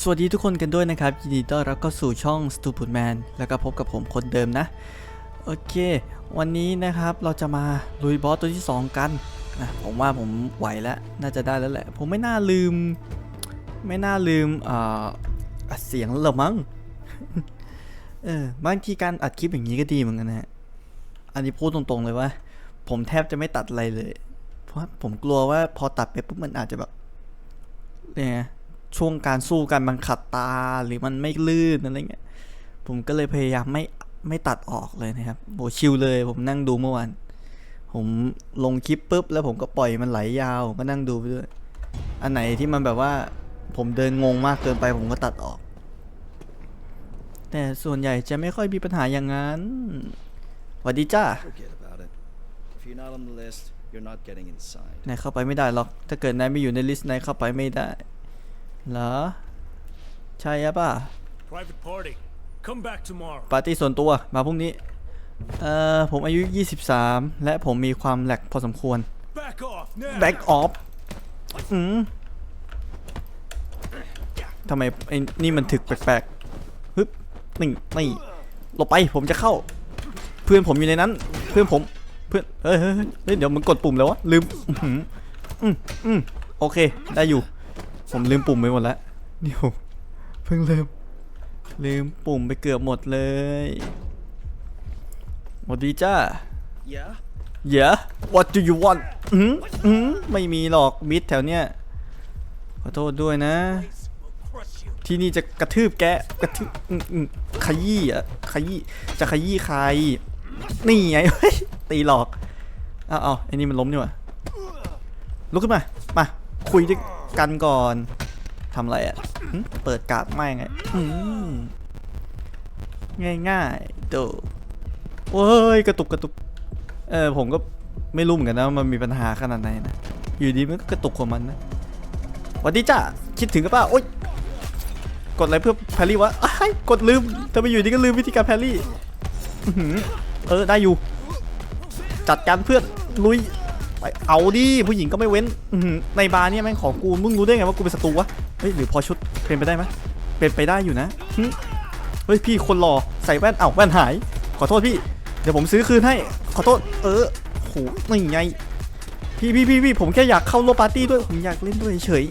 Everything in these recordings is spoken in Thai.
สวัสดีทุกคนกันด้วยนะครับ ยินดีต้อนรับเข้าสู่ช่อง Stupid Man แล้วก็พบกับผมคนเดิมนะ โอเค วันนี้นะครับเราจะมาลุยบอสตัวที่ 2 กันนะผมว่าผมไหวแล้ว น่าจะได้แล้วแหละ ผมไม่น่าลืม ไม่น่าลืมเอ่ออัดเสียงหรอมั้งเออบางทีการอัดคลิปอย่างนี้ก็ดีเหมือนกันนะฮะอันนี้พูดตรงๆเลยว่า ผมแทบจะไม่ตัดอะไรเลย เพราะผมกลัวว่าพอตัดไปปุ๊บมันอาจจะแบบเนี่ย ช่วงการสู้กันมันขัดตาหรือมันไม่ลื่นอะไรเงี้ยผมก็เลยพยายามไม่ไม่ตัดออกเลยนะครับโหชิลเลยผมนั่งดูเมื่อวานผมลงคลิปปุ๊บแล้วผมก็ปล่อยมันไหลยาวผมก็นั่งดูไปด้วย อันไหนที่มันแบบว่าผมเดินงงมากเกินไปผมก็ตัดออก แต่ส่วนใหญ่จะไม่ค่อยมีปัญหาอย่างนั้นสวัสดีจ้า Forget about it. If you're not on the list, you're not getting inside. นายเข้าไปไม่ได้หรอก ถ้าเกิดนายไม่อยู่ในลิสต์นายเข้าไปไม่ได้ เหรอ ใช่อะป่ะ Private party. Come back tomorrow. ปาร์ตี้ส่วนตัวมาพรุ่งนี้ เอ่อ ผมอายุ 23 และผมมีความแหลกพอสมควร Back off now. back off อืมทำไมไอ้นี่มันถึกแปลกๆฮึบนี่นี่หลบไปผมจะเข้า เพื่อนผมอยู่ในนั้น เพื่อนผมเพื่อนเฮ้ยเฮ้ยเฮ้ยเฮ้ยเดี๋ยวมันกดปุ่มแล้ววะลืมอื้อหืออืมอืมโอเค ได้อยู่ ผมลืมปุ่มไปหมดแล้วเดี๋ยวเพิ่งลืมลืมปุ่มไปเกือบหมดเลยสวัสดีจ้า Yeah? Yeah What do you want อืมอืมไม่มีหรอกมิดแถวเนี้ยขอโทษด้วยนะ Crush you. ที่นี่จะกระทืบแกะกระทืบอืมอืมขยี้อะขยี้จะขยี้ใคร นี่ไงเฮ้ยตีหลอกเอาเอาไอ้นี่มันล้มนี่หว่าลุกขึ้นมา มา คุยด้วย กันก่อนทำอะไรอะเปิดการ์ดไม่ไงง่ายง่ายๆดูเว้ยกระตุกกระตุก เออผมก็ไม่รู้เหมือนกันนะว่ามันมีปัญหาขนาดไหนนะอยู่ดีมันก็กระตุกของมันนะสวัสดีจ้าคิดถึงกับป้าโอ๊ยกดอะไรเพื่อแพรี่วะอ้กดลืมถ้าไปอยู่ดีก็ลืมวิธีการแพรี่เออได้อยู่ จัดการเพื่อนลุย ไปเอาดิผู้หญิงก็ไม่เว้นในบาร์เนี่ยแม่งของกูมึงรู้ได้ไงว่ากูเป็นศัตรูวะเฮ้ยหรือพอชุดเป็นไปได้ไหมเป็นไปได้อยู่นะเฮ้ยพี่คนหล่อใส่แว่นเอ้าแว่นหาย ขอโทษพี่ เดี๋ยวผมซื้อคืนให้ ขอโทษ เออโหนี่ไงพี่พี่พี่พี่ผมแค่อยากเข้าร่วมปาร์ตี้ด้วยผมอยากเล่นด้วยเฉย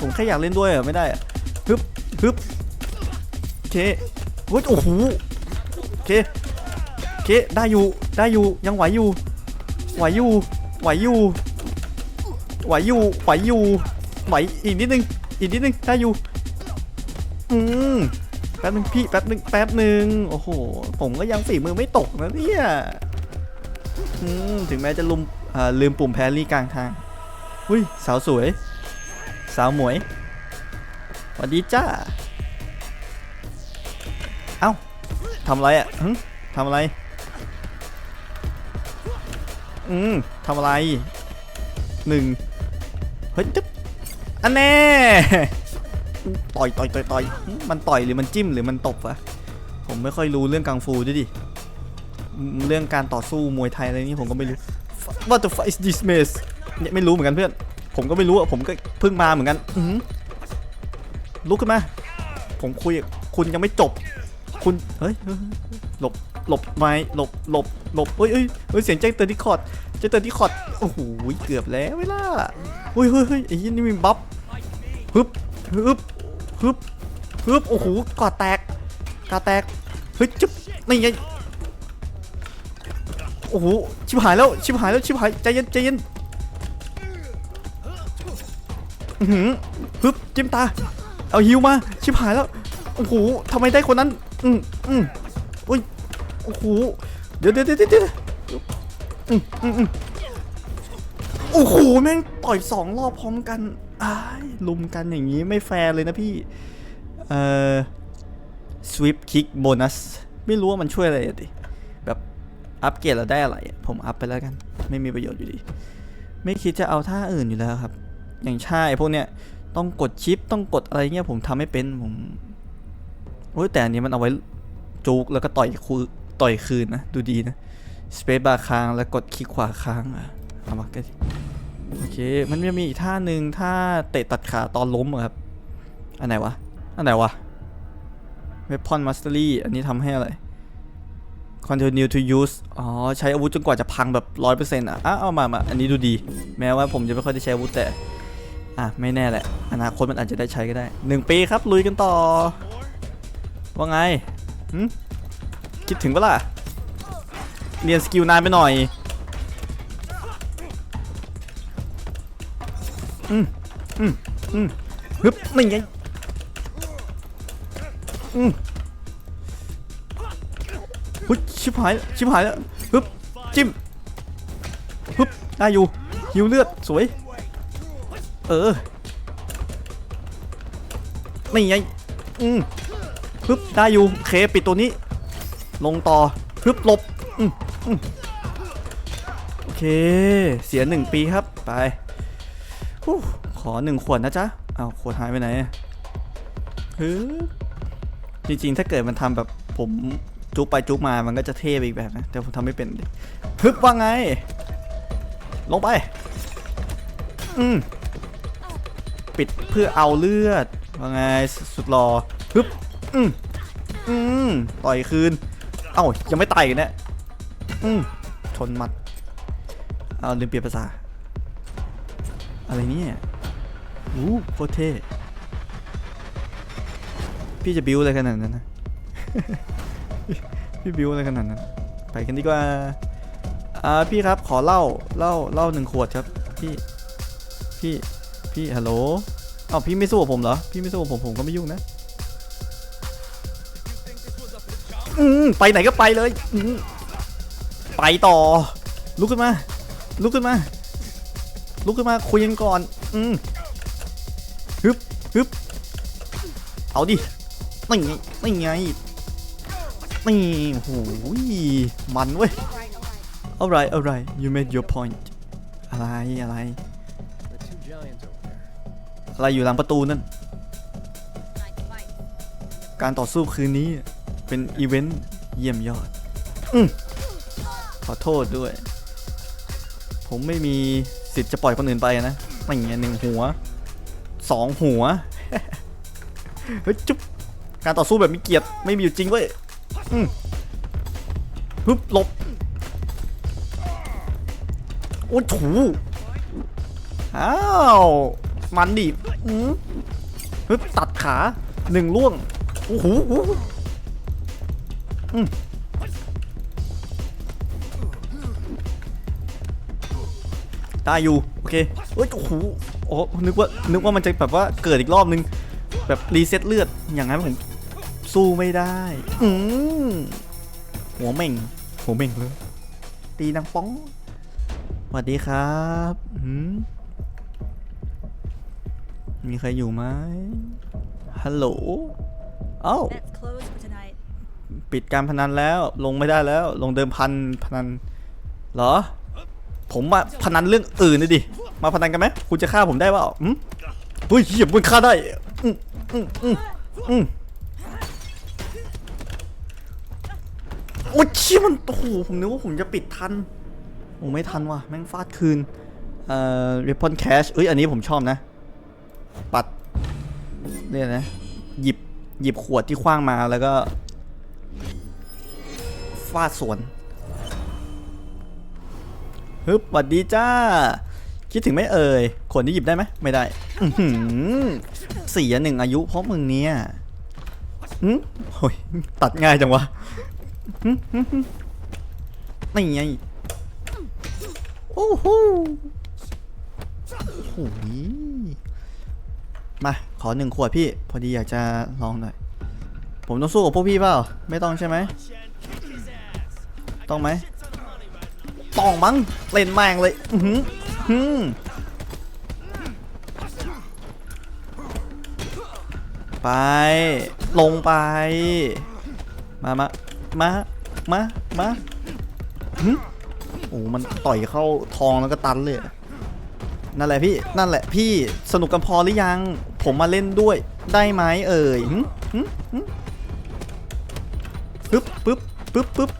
ผมแค่อยากเล่นด้วยเหรอไม่ได้อะฮึบฮึบโอเคเฮ้ยโอ้โหโอเคโอเคได้อยู่ได้อยู่ยังไหวอยู่ ไหวอยู่ไหวอยู่ไหวอยู่ไหวอยู่ไหวอีกนิดนึงอีกนิดนึงได้อยู่อืมแป๊บนึงพี่แป๊บนึงแป๊บนึงโอ้โหผมก็ยังฝีมือไม่ตกนะเนี่ยอืมถึงแม้จะลุมอ่าลืมปุ่มแพรรี่กลางทางอุ้ยสาวสวย สาวหมวยสวัสดีจ้าเอ้าทำอะไรอะทำอะไร อืมทำอะไรหนึ่งเฮ้ยจึ๊บอันแน่ต่อยต่อยต่อยต่อยมันต่อยหรือมันจิ้มหรือมันตบวะผมไม่ค่อยรู้เรื่องกังฟูด้วยดิเรื่องการต่อสู้มวยไทยอะไรนี่ผมก็ไม่รู้ What the fuck is this mess เนี่ยไม่รู้เหมือนกันเพื่อน ผมก็ไม่รู้อะผมก็เพิ่งมาเหมือนกันอื้อหือลุกขึ้นมา ผมคุยคุณยังไม่จบ คุณ เฮ้ย หลบ หลบไม่หลบหลบหลบเฮ้ยเฮ้ยเฮ้ยเสียงแจ้งเตือนที่คอร์ดแจ้งเตือนที่คอร์ดโอ้โหเกือบแล้วเวลาเฮ้ยเฮ้ยเฮ้ยไอ้ยี่นี่มีบัฟฮึบฮึบฮึบฮึบโอ้โหกอดแตกกอแตกเฮ้ยจุ๊บนี่ไงโอ้โหชิบหายแล้วชิบหายแล้วชิบหายใจเย็นใจเย็นหือฮึบจิ้มตา เอาฮิวมา ชิบหายแล้ว โอ้โหทำไมได้คนนั้น อืมอืม โอ้โห เดี๋ยวเดี๋ยวเดี๋ยวเดี๋ยวอืมอืมอืมโอ้โห แม่งต่อยสองรอบพร้อมกันอ้ายลุมกันอย่างนี้ไม่แฟร์เลยนะพี่ เอ่อ sweep kick bonus ไม่รู้ว่ามันช่วยอะไรดิ แบบอัปเกรดแล้วได้อะไร ผมอัพไปแล้วกัน ไม่มีประโยชน์อยู่ดี ไม่คิดจะเอาท่าอื่นอยู่แล้วครับ อย่างใช่พวกเนี้ยต้องกดชิปต้องกดอะไรเงี้ยผมทำไม่เป็นผมโอ้ยแต่อันนี้มันเอาไว้จุกแล้วก็ต่อยคืน ต่อยคืนนะ ดูดีนะสเปซบาร์ค้างแล้วกดคลิกขวาค้างอะเอามากันโอเค มันจะมีอีกท่าหนึ่งท่าเตะตัดขาตอนล้มอครับ อันไหนวะ อันไหนวะ Weapon Mastery อันนี้ทำให้อะไร Continue to use อ๋อ ใช้อาวุธจนกว่าจะพังแบบร้อยเปอร์เซ็นต์อะอะ เอามามาอันนี้ดูดี แม้ว่าผมจะไม่ค่อยได้ใช้อาวุธแต่ อะ ไม่แน่แหละ อนาคตมันอาจจะได้ใช้ก็ได้หนึ่งปีครับ ลุยกันต่อ ว่าไงหึ คิดถึงปะล่ะเรียนสกิลนานไปหน่อยอืมอืมอืมฮึบนี่ไงอืมฮึบชิบหายชิบหายแล้วฮึบจิ้มฮึบได้อยู่หิวเลือดสวย เออนี่ไงอืมฮึบได้อยู่เคปิดตัวนี้ ลงต่อฮึบลบอืมอืมโอเค เสียหนึ่งปีครับ ไปขอหนึ่งขวดนะจ๊ะเอาขวดหายไปไหนฮึจริงๆ ถ้าเกิดมันทำแบบผมจุกไปจุกมา มันก็จะเท่ไปอีกแบบนะ แต่ผมทำไม่เป็นฮึบว่าไง ลงไป อืมปิดเพื่อเอาเลือด ว่าไงสสุดรอฮึบอืมอืมต่อยคืน เอ้ายังไม่ตายอีกเนี่ยอืมชนมัดเอาลืมเปลี่ยนภาษา อะไรเนี่ยอู้โคตรเท่พี่จะบิวอะไรขนาดนั้นนะพี่บิวอะไรขนาดนั้น ไปกันดีกว่า อ่าพี่ครับขอเหล้าเหล้าเหล้าหนึ่งขวดครับ พี่ พี่ พี่ฮัลโหลอ้าวพี่ไม่สู้ผมเหรอ พี่ไม่สู้ผมผมก็ไม่ยุ่งนะ ไปไหนก็ไปเลยไปต่อ ลุกขึ้นมา ลุกขึ้นมา ลุกขึ้นมาคุยกันก่อน อืมฮึบฮึบเอาดินี่ไงนี่ไงนี่โอ้โหมันเว้ย alright alright you made your point อะไรอะไรอะไรอยู่หลังประตูนั่น การต่อสู้คืนนี้เป็นอีเวนต์ เยี่ยมยอดอมขอโทษด้วย ผมไม่มีสิทธิ์จะปล่อยคนอื่นไปนะไม่อย่างเงี้ยหนึ่งหัวสองหัว เฮ้ยจุ๊บการต่อสู้แบบมีเกียรติไม่มีอยู่จริงเว้ยอืมฮึบหลบ โอ้ยถูอ้าว มันดิอืมฮึบตัดขาหนึ่งล่วง โอ้โห อืมได้อยู่โอเคเอ้ยโอ้โหโอ้นึกว่านึกว่ามันจะแบบว่าเกิดอีกรอบนึง แบบรีเซ็ตเลือดอย่างนั้นผมสู้ไม่ได้อืมหัวเหม่งหัวเหม่งเลยตีนังป้องสวัสดีครับอืมมีใครอยู่ไหมฮัลโหลเอ้า ปิดการพนันแล้ว ลงไม่ได้แล้ว ลงเดิมพันพนันเหรอ ผมมาพนันเรื่องอื่นนะดิ มาพนันกันไหมคุณจะฆ่าผมได้เปล่าอืมเฮ้ยเหี้ยมึงฆ่าได้อืมอืมอืมอืมโอ้ยเชี่ยมันโอ้โหผมนึกว่าผมจะปิดทันโอ้ไม่ทันว่ะแม่งฟาดคืน เอ่อ weapon cash เอ้ยอันนี้ผมชอบนะ ปัดเนี่ยนะ หยิบหยิบขวดที่คว้างมาแล้วก็ ฟาดสวนฮึบหวัดดีจ้า คิดถึงไม่เอ่ยขวดนี้หยิบได้ไหม ไม่ได้อือหือเสียหนึ่งอายุเพราะมึงเนี่ยหืมโอ้ยตัดง่ายจังวะนี่ไงโอ้โหโอ้ยมา ขอหนึ่งขวดพี่ พอดีอยากจะลองหน่อย ผมต้องสู้กับพวกพี่เปล่า ไม่ต้องใช่ไหม ต้องไหมต้องมั้งเล่นแม่งเลย อือหือหืมไป ลงไป มามามามามาหึโอ้มันต่อยเข้าทองแล้วก็ตันเลย นั่นแหละพี่ นั่นแหละพี่ สนุกกันพอหรือยัง ผมมาเล่นด้วยได้ไหมเอ่ยหึหึหึปึ๊บปึ๊บปึ๊บปึ๊บ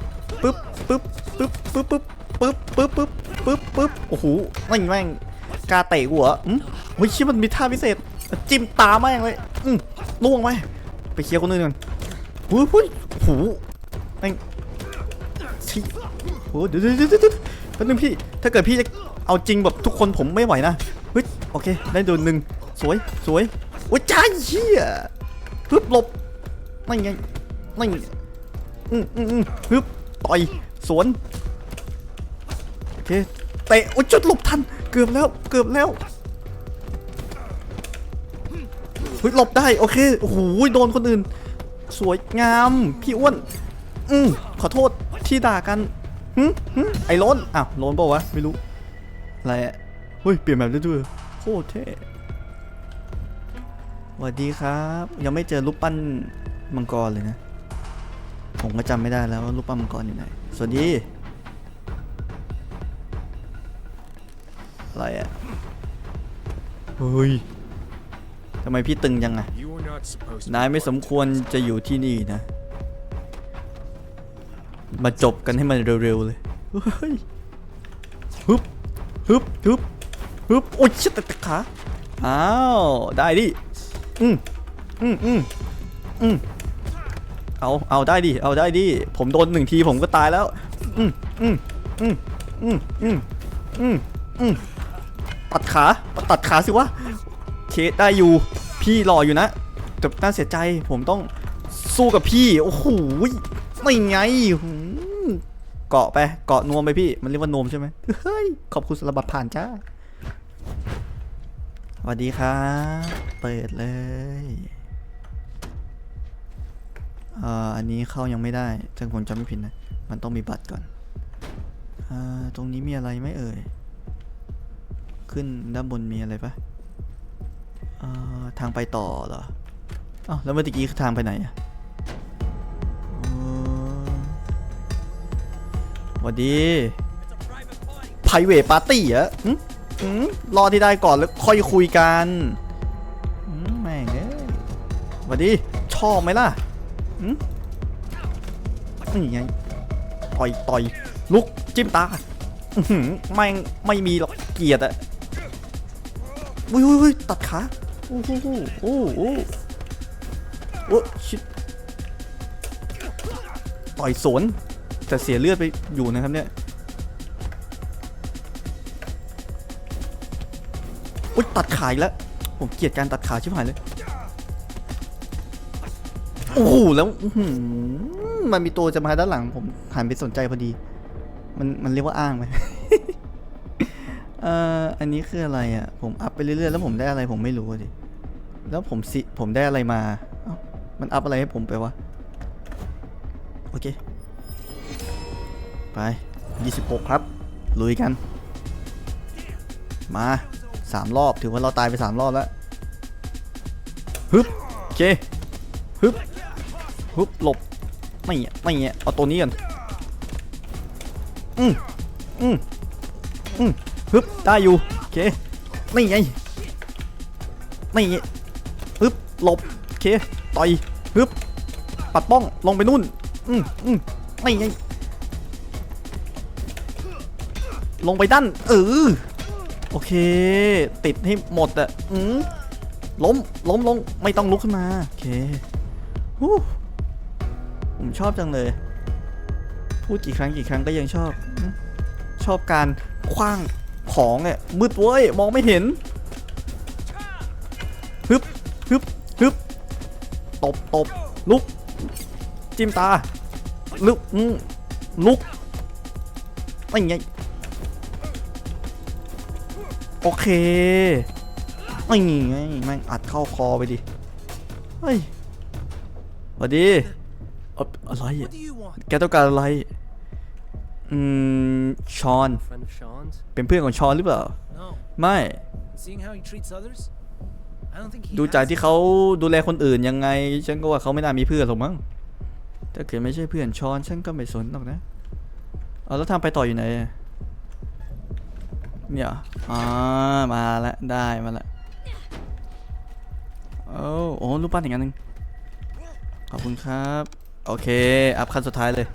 ปึ๊บปึ๊บปึ๊บปึ๊บปึ๊บปึ๊บปึ๊บปึ๊บปึ๊บปึ๊บโอ้โหแม่งแม่งกาเตะกูเหรออืมเฮ้ยชิมันมีท่าพิเศษ จิ้มตาแม่งเลยอืมล่วงไปไปเคลียร์คนอื่นก่อนหุ้ยหุ้ยหูแม่งชี้โอ้เดี๋ยวเดี๋ยวเดี๋ยวเดี๋ยวแป๊บนึงพี่ ถ้าเกิดพี่จะเอาจริงแบบทุกคนผมไม่ไหวนะเฮ้ยโอเค ได้โดนหนึ่งสวยสวยโอ้ยจ้าเหี้ยฮึบหลบไม่ไงไม่อืมอืมอืมฮึบ ต่อยสวนโอเคเตะโอ้จุดหลบทันเกือบแล้วเกือบแล้วเฮ้ยหลบได้โอเคโอ้โหโดนคนอื่น สวยงามพี่อ้วนอืมขอโทษที่ด่ากันหึหึไอ้ล้นอ้าวล้นเปล่าวะไม่รู้อะไรอะเฮ้ยเปลี่ยนแบบได้ด้วยโคตรเท่สวัสดีครับ ยังไม่เจอรูปปั้นมังกรเลยนะ ผมก็จำไม่ได้แล้วว่ารูปปั้นมังกรอยู่ไหน สวัสดี อะไรอะเฮ้ยทำไมพี่ตึงจังอะ You are not supposed to. นายไม่สมควรจะอยู่ที่นี่นะ มาจบกันให้มันเร็วๆเลยเฮ้ยฮึบฮึบฮึบฮึบโอ้ยชิตตะขา อ้าว ได้ดิ อืมอืมอืมอืม เอาเอาได้ดิเอาได้ดิผมโดนหนึ่งทีผมก็ตายแล้วอืมอืมอืมอืมอืมอืมอืมตัดขาตัดขาสิวะเคสได้อยู่พี่รออยู่นะแต่น่าเสียใจผมต้องสู้กับพี่โอ้โหไม่ไงหืมเกาะไปเกาะนวมไปพี่มันเรียกว่านวมใช่ไหมเฮ้ยขอบคุณสำหรับบัตรผ่านจ้าสวัสดีครับ เปิดเลย อ่ออันนี้เข้ายังไม่ได้ถ้าผมจำไม่ผิดนะ มันต้องมีบัตรก่อน อ่า ตรงนี้มีอะไรไหมเอ่ย ขึ้นด้านบนมีอะไรปะอ่อทางไปต่อเหรออ้าวแล้วเมื่อกี้คือทางไปไหนอะสวัสดีไพรเวทปาร์ตี้เหรอหึหึรอที่ได้ก่อนแล้วค่อยคุยกัน แม่งเอ้ยสวัสดี ชอบไหมล่ะ นี่ไงต่อยต่อยลุกจิ้มตาอื้อหือแม่ไม่มีหรอกเกลียดอะอุ้ยอุ้ยอุ้ยตัดขาโอ้โหโอ้โหโอ้โหโอ้ชิดต่อยสวนแต่เสียเลือดไปอยู่นะครับเนี่ยอุ้ยตัดขาอีกแล้ว ผมเกลียดการตัดขาชิบหายเลย โอ้โหแล้วมันมีตัวจะมาด้านหลัง ผมหันไปสนใจพอดี มันมันเรียกว่าอ้างไหมเอ่ออันนี้คืออะไรอะ ผมอัพไปเรื่อยๆแล้วผมได้อะไรผมไม่รู้ดิแล้วผมสิผมได้อะไรมาเอ้ามันอัพอะไรให้ผมไปวะโอเค ไป 26 ครับ ลุยกัน มาสามรอบ ถือว่าเราตายไปสามรอบแล้ว ฮึบ โอเค ฮึบ ฮึบหลบไม่เงี้ยไม่เงี้ยเอาตัวนี้ก่อนอืมอืมอืมฮึบได้อยู่โอเคนี่ไงนี่ไงฮึบหลบโอเคต่อยฮึบปัดป้องลงไปนู่นอืมอืมนี่ไงลงไปด้านเออโอเค ติดให้หมดอะอืมล้มล้มลงไม่ต้องลุกขึ้นมา โอเคฮู้ ชอบจังเลย พูดกี่ครั้งกี่ครั้งก็ยังชอบอืมชอบการคว้างของเนี่ยมืดเว้ย มองไม่เห็นฮึบฮึบฮึบตบตบลุก จิ้มตา ลุกอืมลุกไม่ไงโอเคไม่ไงแม่งอัดเข้าคอไปดิ เฮ้ยสวัสดี เอ่ออะไร What อะ do you want? แกต้องการอะไร อืม ชอน Friend of Sean's? เป็นเพื่อนของชอนหรือเปล่า No. ไม่ Seeing how he treats others, I don't think he ดูจาก has ที่ any. เขาดูแลคนอื่นยังไง ฉันก็ว่าเขาไม่น่ามีเพื่อนหรอกมั้ง ถ้าเกิดไม่ใช่เพื่อนชอน ฉันก็ไม่สนหรอกนะ เอาแล้วทางไปต่ออยู่ไหนอะเนี่ย อ่า มาแล้วได้มาแล้วโอ้โอ้รูปปั้นอีกอันหนึ่งขอบคุณครับ โอเค อัพขั้นสุดท้ายเลย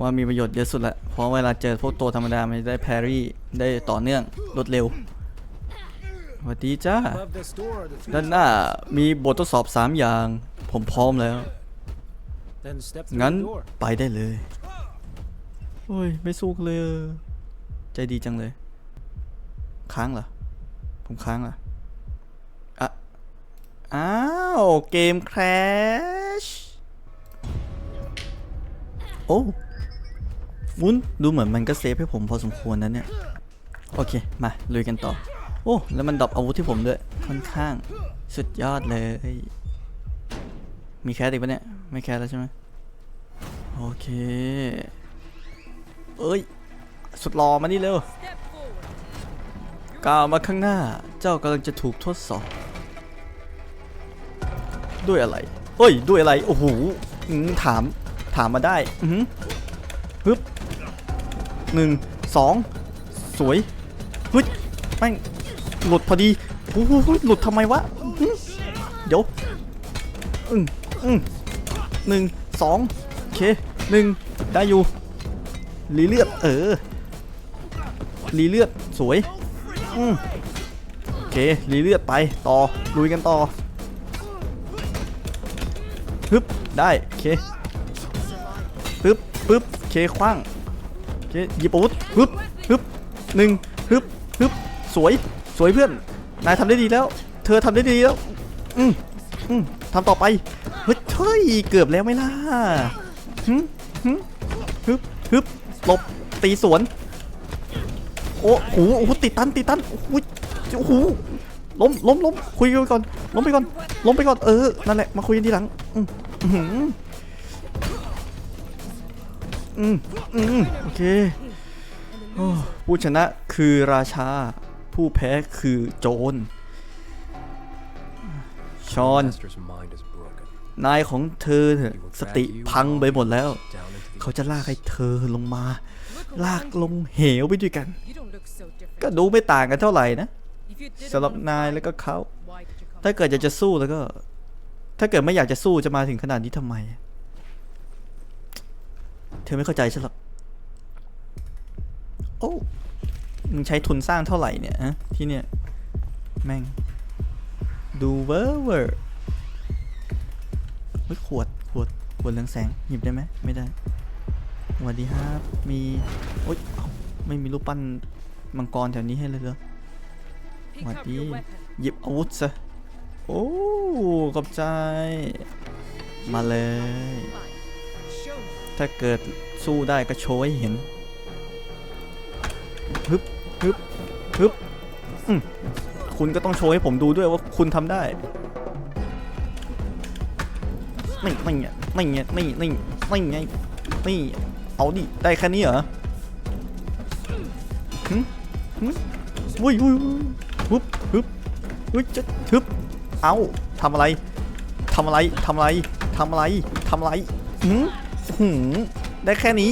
ว่ามีประโยชน์เยอะสุดละ เพราะเวลาเจอพวกตัวธรรมดา มันได้แพรี่ ได้ต่อเนื่อง รวดเร็วสวัสดีจ้า ด้านหน้ามีบททดสอบ 3 อย่าง ผมพร้อมแล้ว งั้นไปได้เลย โอ้ย ไม่สู้กันเลย ใจดีจังเลย ค้างเหรอ ผมค้างเหรออะ อ้าว เกมแคร โอ้วุ้นดูเหมือนมันก็เซฟให้ผมพอสมควรนะเนี่ย โอเค มาลุยกันต่อ โอ้ แล้วมันดรอปอาวุธที่ผมด้วย ค่อนข้าง สุดยอดเลย มีแคสอีกปะเนี่ย ไม่แคสแล้วใช่ไหมโอเค เอ้ย สุดรอมานี่เร็วก้าวมาข้างหน้า เจ้ากำลังจะถูกทดสอบ ด้วยอะไรเฮ้ย ด้วยอะไร โอ้โหถาม ถามมาได้อือฮึบหนึ่งสองสวยฮ้ยแม่งหลุดพอดีโอ้โหหลุดทำไมวะเดี๋ยวอืมอืมหนึ่งสองโอเคหนึ่งได้อยู่รีเลือดเออรีเลือดสวยอืมโอเครีเลือดไปต่อลุยกันต่อฮึบได้โอเค เคคว้างเคหยิบอาวุธฮึบฮึบหนึ่งฮึบฮึบสวยสวยเพื่อน นายทำได้ดีแล้ว เธอทำได้ดีแล้ว อืมอืมทำต่อไป เฮ้ยเฮ้ยเกือบแล้วไหมล่ะฮึฮึฮึบฮึบหลบตีสวน โอ้โหโอ้โหติดตันติดตันโอ้โหโอ้โหล้มล้มล้มคุยกันไปก่อนล้มไปก่อนล้มไปก่อนเออนั่นแหละมาคุยกันทีหลังอืม อืมอืมโอเคอผู้ชนะคือราชา ผู้แพ้คือโจร ชอน นายของเธอเถอะสติพังไปหมดแล้ว เขาจะลากให้เธอลงมา ลากลงเหวไปด้วยกัน ก็ดูไม่ต่างกันเท่าไหร่นะสำหรับนายแล้วก็เขา ถ้าเกิดอยากจะสู้แล้วก็ ถ้าเกิดไม่อยากจะสู้จะมาถึงขนาดนี้ทำไม ธอไม่เข้าใจฉันหรอก โอ้มึงใช้ทุนสร้างเท่าไหร่เนี่ยฮะที่เนี่ย แม่ง ดูเวอร์เวอร์เฮ้ยขวด ขวด ขวดเรืองแสง หยิบได้ไหม ไม่ได้สวัสดีครับ มี โอ๊ยเอ้าไม่มีรูปปั้นมังกรแถวนี้ให้เลยเหรอ Pick What up do your you- weapon. หยิบอาวุธซะ โอ้ ขอบใจ มาเลย ถ้าเกิดสู้ได้ก็โชว์ให้เห็นฮึบฮึบฮึบอืมคุณก็ต้องโชว์ให้ผมดูด้วยว่าคุณทำได้นี่นี่ไงนี่ไงนี่นี่นี่ไม่เอาดิได้แค่นี้เหรอหึหึวุ้ยวุ้ยวุ้ยฮึบฮึบฮึบจะฮึบเอาทำอะไรทำอะไรทำอะไรทำอะไรทำอะไรหืม หืมได้แค่นี้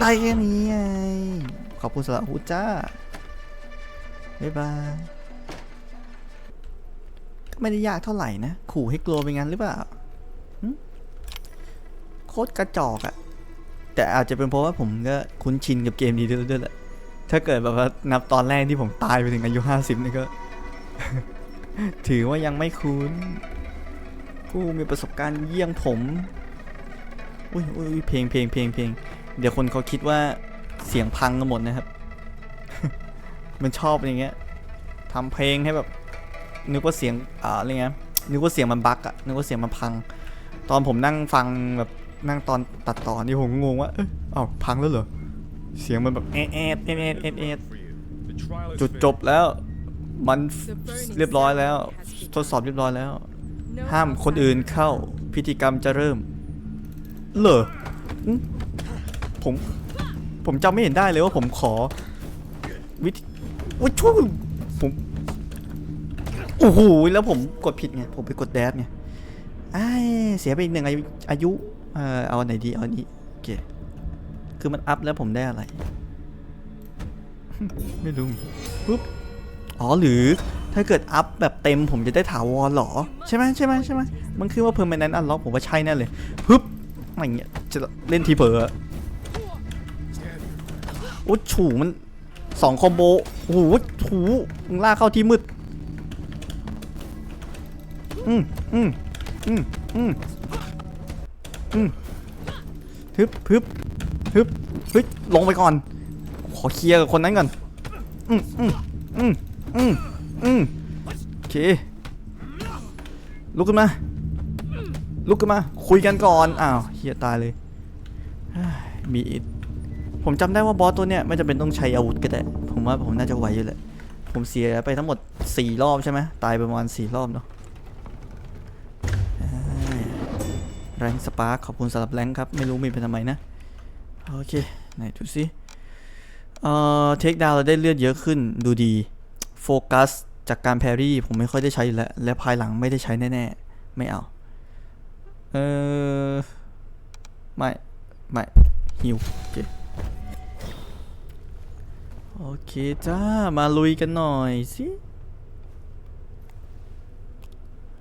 ได้แค่นี้ไงขอบคุณสำหรับอาวุธจ้า บ๊ายบายก็ไม่ได้ยากเท่าไหร่นะ ขู่ให้กลัวไปงั้นหรือเปล่าโคตรกระจอกอะแต่อาจจะเป็นเพราะว่าผมก็คุ้นชินกับเกมนี้ด้วยด้วยแหละ ถ้าเกิดแบบว่านับตอนแรกที่ผมตายไปถึงอายุ50นี่ก็ ถือว่ายังไม่คุ้น ผู้มีประสบการณ์เยี่ยงผม อุ้ยอุ้ยเพลงเพลงเพลงเพลงเดี๋ยวคนเขาคิดว่าเสียงพังกันหมดนะครับ มันชอบอย่างเงี้ยทำเพลงให้แบบ นึกว่าเสียงอ่าอะไรเงี้ยนึกว่าเสียงมันบั๊กอะนึกว่าเสียงมันพัง ตอนผมนั่งฟังแบบนั่งตอนตัดต่อนี่ผมงงว่าเอ้ยอ้าวพังแล้วเหรอเสียงมันแบบแอดแอดแอดแอดแอดจุดจบแล้ว มันเรียบร้อยแล้ว ทดสอบเรียบร้อยแล้ว ห้ามคนอื่นเข้าพิธีกรรมจะเริ่ม เหรอผม ผมจำไม่เห็นได้เลยว่าผมขอ วิธีอุ้ยช่วยผมโอ้โหแล้วผมกดผิดไง ผมไปกดแดดไงไอ้เสียไปอีกหนึ่งอายุเอ่อเอาไหนดี เอาอันนี้โอเค คือมันอัพแล้วผมได้อะไร ไม่รู้ปุ๊บอ๋อหรือถ้าเกิดอัพแบบเต็มผมจะได้ถาวรเหรอ ใช่ไหมใช่ไหมใช่ไหมมันคือว่า permanent unlock ผมว่าใช่แน่เลยฮึบ ไรเงี้ยจะเล่นทีเผลอโอ้ฉูมันสองคอมโบโอ้โหฉูมึงลากเข้าที่มืดอืมอืมอืมอืมอืมฮึบฮึบฮึบเฮ้ยลงไปก่อน ขอเคลียร์กับคนนั้นก่อนอืมอืมอืมอืมอืมโอเคลุกขึ้นมา ลุกขึ้นมา คุยกันก่อน อ้าวเฮียตายเลย มีอิดผมจำได้ว่าบอสตัวเนี้ยไม่จำเป็นต้องใช้อาวุธก็ได้ ผมว่าผมน่าจะไหวอยู่แหละ ผมเสียไปทั้งหมด 4 รอบใช่ไหมตายประมาณ 4 รอบเนาะแรงสปาร์คขอบคุณสำหรับแรงครับ ไม่รู้มีไปทำไมนะ โอเค ไหนดูสิเอ่อเทคดาวเราได้เลือดเยอะขึ้นดูดี โฟกัสจากการแพรี่ผมไม่ค่อยได้ใช้แล้ว และภายหลังไม่ได้ใช้แน่ ๆ ไม่เอา เออไม่ ไม่ฮิวโอเคโอเคจ้า มาลุยกันหน่อยสิ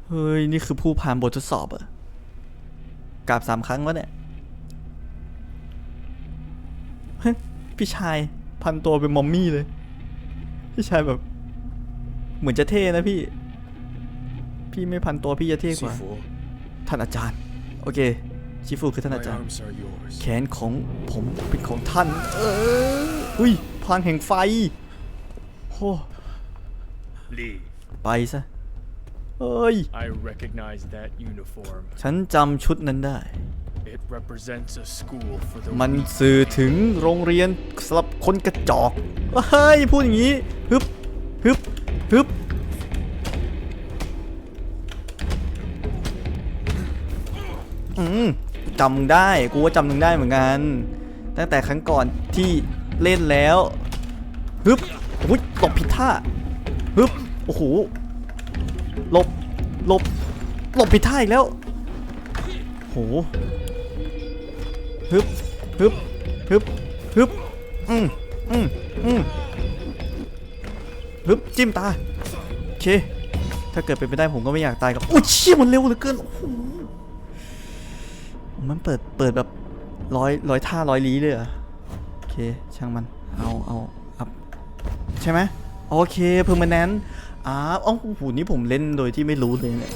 เฮ้ย นี่คือผู้ผ่านบททดสอบเหรอะกราบสามครั้งแล้วเนี่ยพี่ชายพันตัวเป็นมอมมี่เลย พี่ชายแบบ เหมือนจะเท่นะพี่ พี่ไม่พันตัวพี่จะเท่กว่า ท่านอาจารย์ โอเค ชิฟูคือท่าน my อาจารย์ arms are yours. แขนของผมเป็นของท่าน เอออุ้ยพลังแห่งไฟโอ้ Lee, ไปซะเอ้ย I recognize that uniform. ฉันจำชุดนั้นได้ It represents a school for the มัน weak. สื่อถึงโรงเรียนสำหรับคนกระจอก เฮ้ย พูดอย่างนี้ ฮึบ ฮึบ ฮึบ อืมจำได้กูว่าจำมึงได้เหมือนกัน ตั้งแต่ครั้งก่อนที่เล่นแล้วฮึบอุ้ยหลบผิดท่าฮึบโอ้โหหลบหลบหลบผิดท่าอีกแล้วโหฮึบฮึบฮึบฮึบอืมอืมอืมฮึบจิ้มตาโอเคถ้าเกิดเป็นไปได้ผมก็ไม่อยากตายกับโอ้ยเชี่ยมันเร็วเหลือเกินโอ้โห มันเปิดเปิดแบบร้อยร้อยท่าร้อยลี้เลยเหรอโอเคช่างมันเอาเอาอัพใช่ไหมโอเคเพอร์มานนอ่าอ๋อโอ้โหนี่ผมเล่นโดยที่ไม่รู้เลยเนี่ย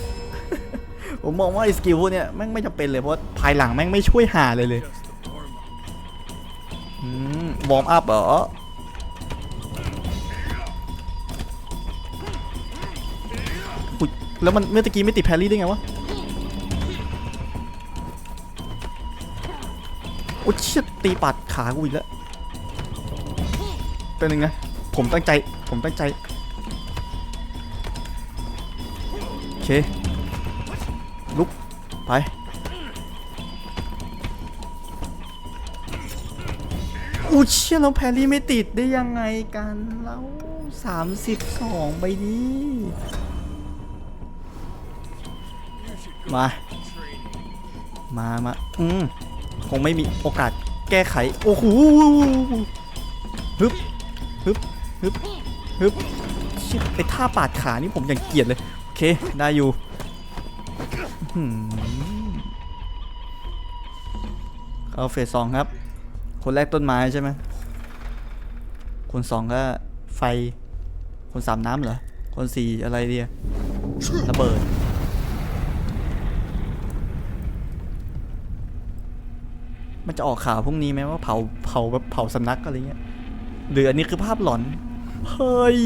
ผมมองว่าไอ้สกิลพวกเนี้ยแม่งไม่จำเป็นเลยเพราะภายหลังแม่งไม่ช่วยหาเลยเลยอืมวอร์มอัพเหรอแล้วมันเมื่อตะกี้ไม่ติดแพรรี่ได้ไงวะ อ้เชี่ยตีปัดขากูอีกแล้วเป็นยังไงผมตั้งใจ ผมตั้งใจ โอเค ลุก ไป อู้เชี่ยเราแพรี่ไม่ติดได้ยังไงกันแล้วสามสิบสองใบนี้มา มา มา อืม คงไม่มีโอกาสแก้ไข โอ้โหฮึบฮึบฮึบฮึบเชี่ยไอ้ท่าปาดขานี่ผมยังเกลียดเลย โอเค ได้อยู่อื้อหือเข้าเฟสสองครับ คนแรกต้นไม้ใช่ไหมคนสองก็ไฟ คนสามน้ำเหรอ คนสี่อะไรเดียระเบิด มันจะออกข่าวพรุ่งนี้ไหมว่าเผาเผาแบบเผาสำนักอะไรเงี้ยหรืออันนี้คือภาพหลอน เฮ้ย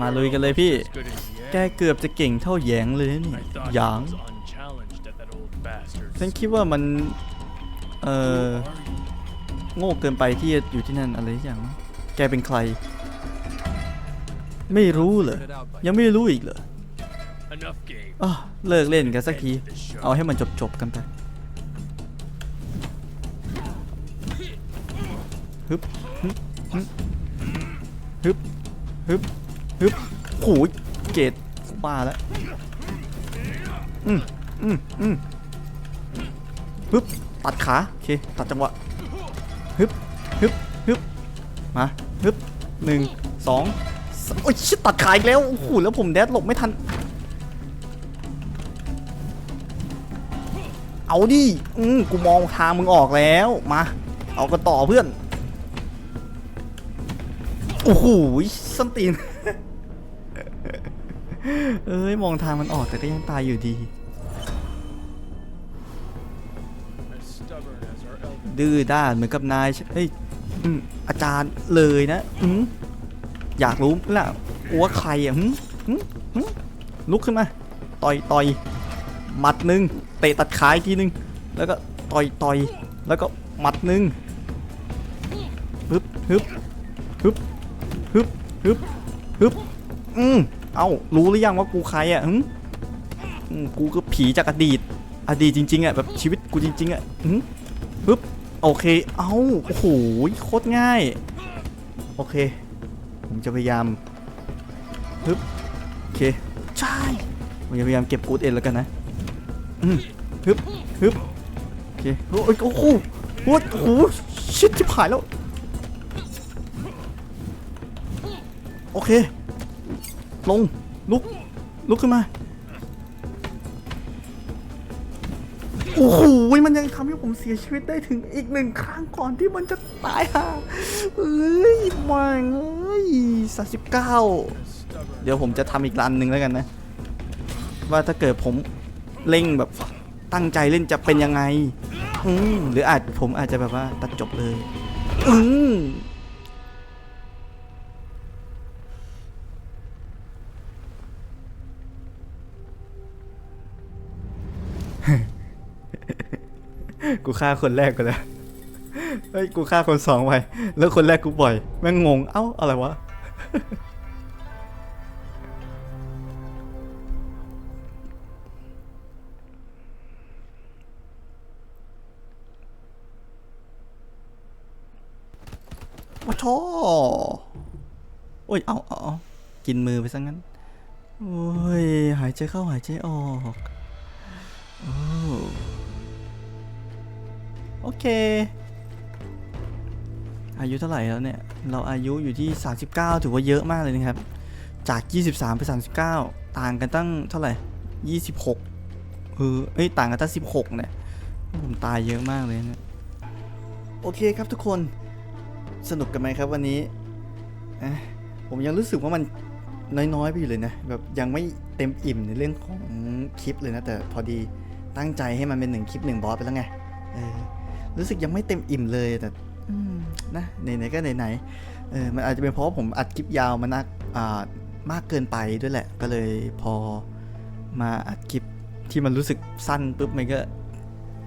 มาลุยกันเลยพี่ As good as he แก had. เกือบจะเก่งเท่าแหยงเลยนะเนี่ย I thought หยาง he was unchallenged at that old bastard's ฉันคิดว่ามัน เออ Who are you? โง่เกินไปที่จะอยู่ที่นั่นอะไรอย่าง แกเป็นใคร ไม่รู้เหรอ Figured it out by ยังไม่รู้อีกเหรอ Enough game. อ้าวเลิกเล่นกันสักที End the show. เอาให้มันจบจบๆกันไป ฮึบฮึบฮึบฮึบฮึบโอ้ยเกตบ้าแล้วอืมอืมอืมฮึบตัดขาโอเคตัดจังหวะฮึบฮึบฮึบมาฮึบหนึ่งสองโอ้ยชิตัดขาอีกแล้วโอ้โหแล้วผมแดดหลบไม่ทัน เอาดิอืมกูมองทางมึงออกแล้วมา เอากันต่อเพื่อน โอ้โหส้นตีน เอ้ย มองทางมันออกแต่ก็ยังตายอยู่ดี ดื้อด้านเหมือนกับนายเฮ้ยอืมอาจารย์เลยนะอือยากรู้ล่ะว่าใครอะหึหึหึลุกขึ้นมา ต่อยต่อยหมัดหนึ่งเตะตัดขาอีกทีหนึ่งแล้วก็ต่อยต่อยแล้วก็หมัดหนึ่งฮึบฮึบฮึบ ฮึบฮึบฮึบอืมเอารู้หรือยังว่ากูใครอะหึอืมกูก็ผีจากอดีต อดีตจริงๆอะแบบชีวิตกูจริง ๆอะหึฮึบโอเค เอาโอ้โหโคตรง่าย โอเค ผมจะพยายามฮึบโอเคใช่ผมจะพยายามเก็บกูดเอ็นแล้วกันนะอืมฮึบฮึบโอเคโอ้ยโอ้โหโอ้โหชิดที่ผายแล้ว โอเค ลง ลุก ลุกขึ้นมา โอ้โห มันยังทำให้ผมเสียชีวิตได้ถึงอีกหนึ่งครั้งก่อนที่มันจะตายห่าเอ้ยมังเอ้ยสาสิบเก้าเดี๋ยวผมจะทำอีกรันหนึ่งแล้วกันนะ ว่าถ้าเกิดผมเล่งแบบตั้งใจเล่นจะเป็นยังไง อืมหรืออาจผมอาจจะแบบว่าตัดจบเลย อืม กูฆ่าคนแรกไปแล้วเฮ้ยกูฆ่าคนสองไปแล้วคนแรกกูปล่อย แม่งงง เอ้าอะไรวะโอ้โถโอ้ยเอาเอาเอากินมือไปซะงั้น โอ้ย หายใจเข้าหายใจออก โอเค อายุเท่าไหร่แล้วเนี่ย เราอายุอยู่ที่ 39 ถือว่าเยอะมากเลยนะครับ จาก 23 ไป 39 ต่างกันตั้งเท่าไหร่ 26เออเอ้ย ต่างกันตั้ง 16 เนี่ย ผมตายเยอะมากเลยนะ โอเคครับทุกคน สนุกกันไหมครับวันนี้ ผมยังรู้สึกว่ามันน้อยๆไปอยู่เลยนะ แบบยังไม่เต็มอิ่มในเรื่องของคลิปเลยนะ แต่พอดีตั้งใจให้มันเป็นหนึ่งคลิปหนึ่งบอสไปแล้วไง เออ รู้สึกยังไม่เต็มอิ่มเลยแต่อืมนะไหนๆก็ไหนๆเออมันอาจจะเป็นเพราะว่าผมอัดคลิปยาวมานักอ่ามากเกินไปด้วยแหละ ก็เลยพอมาอัดคลิปที่มันรู้สึกสั้นปุ๊บมันก็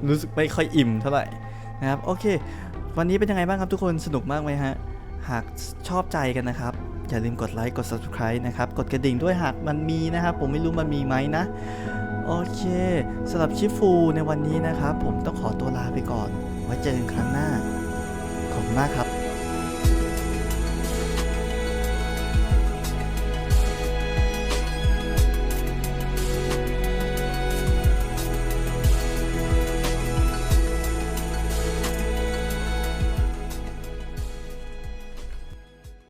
รู้สึกไม่ค่อยอิ่มเท่าไหร่นะครับโอเค วันนี้เป็นยังไงบ้างครับทุกคนสนุกมากไหมฮะหากชอบใจกันนะครับ อย่าลืมกดไลค์กด subscribe นะครับ กดกระดิ่งด้วยหากมันมีนะครับ ผมไม่รู้มันมีไหมนะ โอเคสำหรับชิฟูในวันนี้นะครับ ผมต้องขอตัวลาไปก่อนไว้เจอกันครั้งหน้า ขอบคุณมากครับ